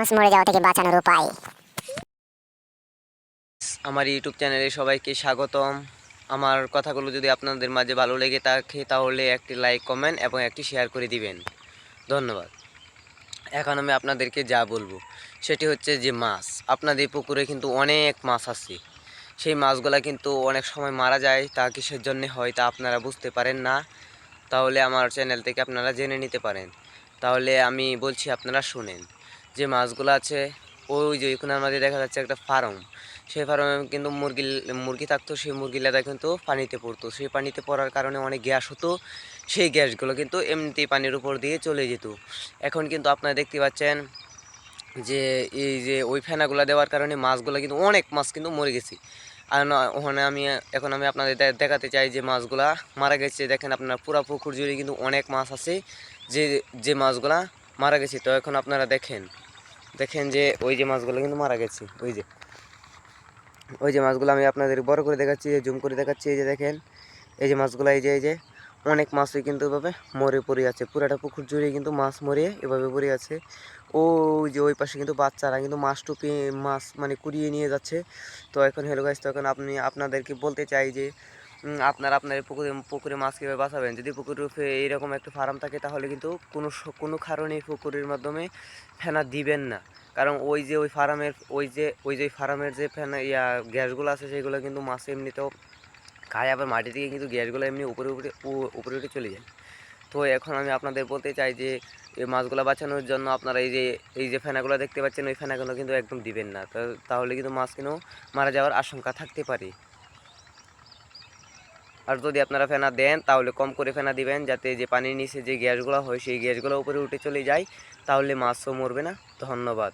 মাছ মরে যাওয়া থেকে বাঁচানোর উপায়। আমার ইউটিউব চ্যানেলে সবাইকে স্বাগতম। আমার কথাগুলো যদি আপনাদের মাঝে ভালো লেগে থাকে, তাহলে একটি লাইক কমেন্ট এবং একটি শেয়ার করে দিবেন। ধন্যবাদ। এখন আমি আপনাদেরকে যা বলব, সেটি হচ্ছে যে মাছ। আপনাদের পুকুরে কিন্তু অনেক মাছ আছে। সেই মাছগুলা কিন্তু অনেক সময় মারা যায়, তা কিসের জন্য হয় তা আপনারা বুঝতে পারেন না। তাহলে আমার চ্যানেল থেকে আপনারা জেনে নিতে পারেন। তাহলে আমি বলছি আপনারা শুনেন। যে মাছগুলো আছে, ওই যে ওইখানে আমাদের দেখা যাচ্ছে একটা ফার্ম। সেই ফার্মে কিন্তু মুরগি মুরগি থাকতো, সেই মুরগি লেদা কিন্তু পানিতে পড়তো। সেই পানিতে পড়ার কারণে অনেক গ্যাস হতো, সেই গ্যাসগুলো কিন্তু এমনিতেই পানির উপর দিয়ে চলে যেত। এখন কিন্তু আপনারা দেখতে পাচ্ছেন যে, এই যে ওই ফেনাগুলো দেওয়ার কারণে মাছগুলো কিন্তু, অনেক মাছ কিন্তু মরে গেছে। আর ওখানে আমি, এখন আমি আপনাদের দেখাতে চাই যে মাছগুলা মারা গেছে। দেখেন আপনার, পুরা পুকুর জুড়ে কিন্তু অনেক মাছ আছে, যে যে মাছগুলা মারা গেছে। তো এখন আপনারা দেখেন। দেখেন যে ওই যে মাছগুলো কিন্তু মারা গেছে, ওই যে। ওই যে মাছগুলো আমি আপনাদের বড় করে দেখাচ্ছি যে জুম করে দেখাচ্ছি, এই যে দেখেন, এই যে মাছগুলো, এই যে এই যে, অনেক মাছই কিন্তু এভাবে মরে পড়ে আছে। পুরাটা পুকুর জুড়ে কিন্তু মাছ মরে এভাবে পড়ে আছে। ওই যে ওই পাশে কিন্তু বাচ্চারা কিন্তু মাছ টুপি, মাছ মানে কুড়িয়ে নিয়ে যাচ্ছে। তো এখন হেলো গাছ তখন আপনি, আপনাদেরকে বলতে চাই যে আপনারা আপনার পুকুরে পুকুরে মাছ কীভাবে বাঁচাবেন? যদি উপরে এইরকম একটা ফার্ম থাকে, তাহলে কিন্তু কোনো কোনো কারণে পুকুরের মাধ্যমে ফেনা দিবেন না। কারণ ওই যে ওই ফার্মের, ওই যে ওই যে ফার্মের যে ফেনা, ইয়া, গ্যাসগুলো আছে, সেগুলো কিন্তু মাছ এমনিতেও খায়, আবার মাটি থেকে কিন্তু গ্যাসগুলো এমনি উপরে উপরে উপরে উঠে চলে যায়। তো এখন আমি আপনাদের বলতে চাই যে, এই মাছগুলো বাঁচানোর জন্য আপনারা এই যে এই যে ফেনাগুলো দেখতে পাচ্ছেন, ওই ফেনাগুলো কিন্তু একদম দিবেন না। তাহলে কিন্তু মাছ কিন্তু মারা যাওয়ার আশঙ্কা থাকতে পারে। আর যদি আপনারা ফেনা দেন, তাহলে কম করে ফেনা দিবেন, যাতে যে পানির নিচে যে গ্যাসগুলো হয়, সেই গ্যাসগুলো উপরে উঠে চলে যায়, তাহলে মাছও মরবে না। ধন্যবাদ।